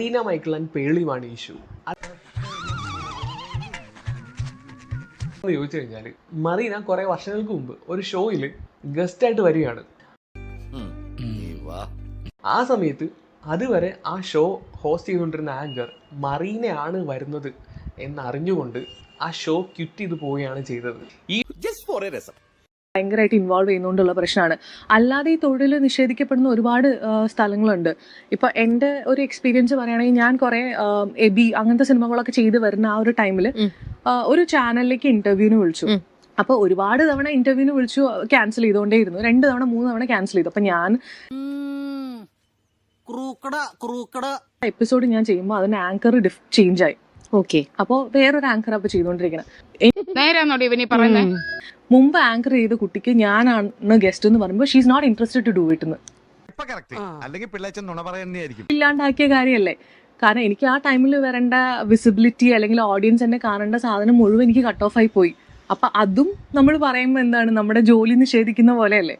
Marina Michael and പേളിയുമാണ് issue ചോദിച്ചു കഴിഞ്ഞാൽ മറീന കുറെ വർഷങ്ങൾക്ക് മുമ്പ് ഒരു ഷോയിൽ ഗസ്റ്റ് ആയിട്ട് വരികയാണ്. ആ സമയത്ത് അതുവരെ ആ ഷോ ഹോസ്റ്റ് ചെയ്തുകൊണ്ടിരുന്ന ആങ്കർ മറീനയാണ് വരുന്നത് എന്നറിഞ്ഞുകൊണ്ട് ആ ഷോ ക്വിറ്റ് ചെയ്ത് പോവുകയാണ് ചെയ്തത്. ഈ ഭയങ്കരമായിട്ട് ഇൻവോൾവ് ചെയ്യുന്നതുകൊണ്ടുള്ള പ്രശ്നമാണ് അല്ലാതെ ഈ തൊഴിൽ നിഷേധിക്കപ്പെടുന്ന ഒരുപാട് സ്ഥലങ്ങളുണ്ട്. ഇപ്പൊ എന്റെ ഒരു എക്സ്പീരിയൻസ് പറയുകയാണെങ്കിൽ ഞാൻ കുറെ എബി അങ്ങനത്തെ സിനിമകളൊക്കെ ചെയ്ത് വരുന്ന ആ ഒരു ടൈമിൽ ഒരു ചാനലിലേക്ക് ഇന്റർവ്യൂവിന് വിളിച്ചു. അപ്പൊ ഒരുപാട് തവണ ഇന്റർവ്യൂവിന് വിളിച്ചു ക്യാൻസൽ ചെയ്തുകൊണ്ടേയിരുന്നു രണ്ട് തവണ മൂന്ന് തവണ ക്യാൻസൽ ചെയ്തു. അപ്പൊ ഞാൻ എപ്പിസോഡ് ഞാൻ ചെയ്യുമ്പോൾ അതിന് ആങ്കർ ചേഞ്ച് ആയി. ഓക്കെ അപ്പോ വേറൊരു ആങ്കർ അപ്പൊ ചെയ്തോണ്ടിരിക്കണം. നേരാന്നോടി ഇവനീ പറയുന്നത് മുമ്പ് ആങ്കർ ചെയ്ത കുട്ടിക്ക് ഞാനാണ് ഗസ്റ്റ് എന്ന് പറയുമ്പോൾ she's not interested to do it എന്ന്. അല്ലെങ്കിൽ പിള്ളേച്ചൻ നുണ പറയുന്നതായിരിക്കും. ഇല്ലാണ്ടാക്കിയ കാര്യമല്ലേ കാരണം എനിക്ക് ആ ടൈമിൽ വരേണ്ട വിസിബിലിറ്റി അല്ലെങ്കിൽ ഓഡിയൻസ് എന്നെ കാണേണ്ട സാധനം മുഴുവൻ എനിക്ക് കട്ട് ഓഫ് ആയി പോയി. അപ്പൊ അതും നമ്മൾ പറയുമ്പോൾ എന്താണ്? നമ്മുടെ ജോലി നിഷേധിക്കുന്ന പോലെയല്ലേ?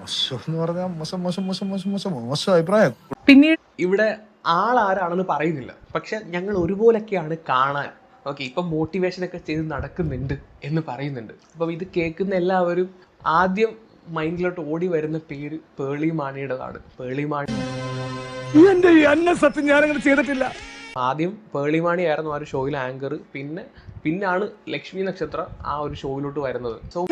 മോശം എന്ന് പറഞ്ഞാൽ മോശം മോശം മോശം മോശം മോശം മോശം അഭിപ്രായം. പിന്നീട് ഇവിടെ ആളാരാണെന്ന് പറയുന്നില്ല. പക്ഷെ ഞങ്ങൾ ഒരുപോലൊക്കെയാണ് കാണാൻ. ഓക്കെ ഇപ്പം മോട്ടിവേഷൻ ഒക്കെ ചെയ്ത് നടക്കുന്നുണ്ട് എന്ന് പറയുന്നുണ്ട്. അപ്പം ഇത് കേൾക്കുന്ന എല്ലാവരും ആദ്യം മൈൻഡിലോട്ട് ഓടി വരുന്ന പേര് പേളി മാണിയുടേതാണ് പേളി മാണി എന്റെ ഈ അന്ന സത്യം ഞാനങ്ങനെ ചെയ്തിട്ടില്ല. ആദ്യം പേളി മാണി ആയിരുന്നു ആ ഒരു ഷോയിൽ ആങ്കർ പിന്നെ പിന്നാണ് ലക്ഷ്മി നക്ഷത്ര ആ ഒരു ഷോയിലോട്ട് വരുന്നത്. സോ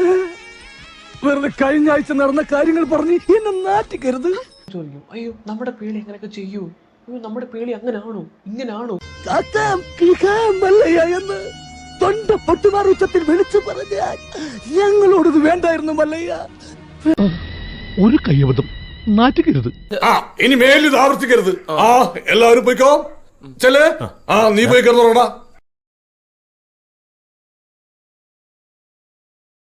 വെറുതെ കഴിഞ്ഞ ആഴ്ച നടന്ന കാര്യങ്ങൾ പറഞ്ഞ് എന്നെ നാറ്റിക്കരുത്. ചോദിക്കും അയ്യോ നമ്മുടെ പേളി അങ്ങനെയൊക്കെ ചെയ്യൂ? നമ്മുടെ പേളി അങ്ങനാണോ? ഇങ്ങനാണോ? എന്ന് തൊണ്ട പൊട്ടുമാർ ഉച്ചത്തിൽ വിളിച്ചു പറഞ്ഞാൽ ഞങ്ങളോടത് വേണ്ടായിരുന്നു മല്ലയ്യ. ഒരു കയ്യബദ്ധം. നാറ്റുകരുത് ആ ഇനി മേലിത് ആവർത്തിക്കരുത്. ആ എല്ലാവരും പോയിക്കോ. ചെല്ലേ? ആ നീ പോയി കിടന്നോടാ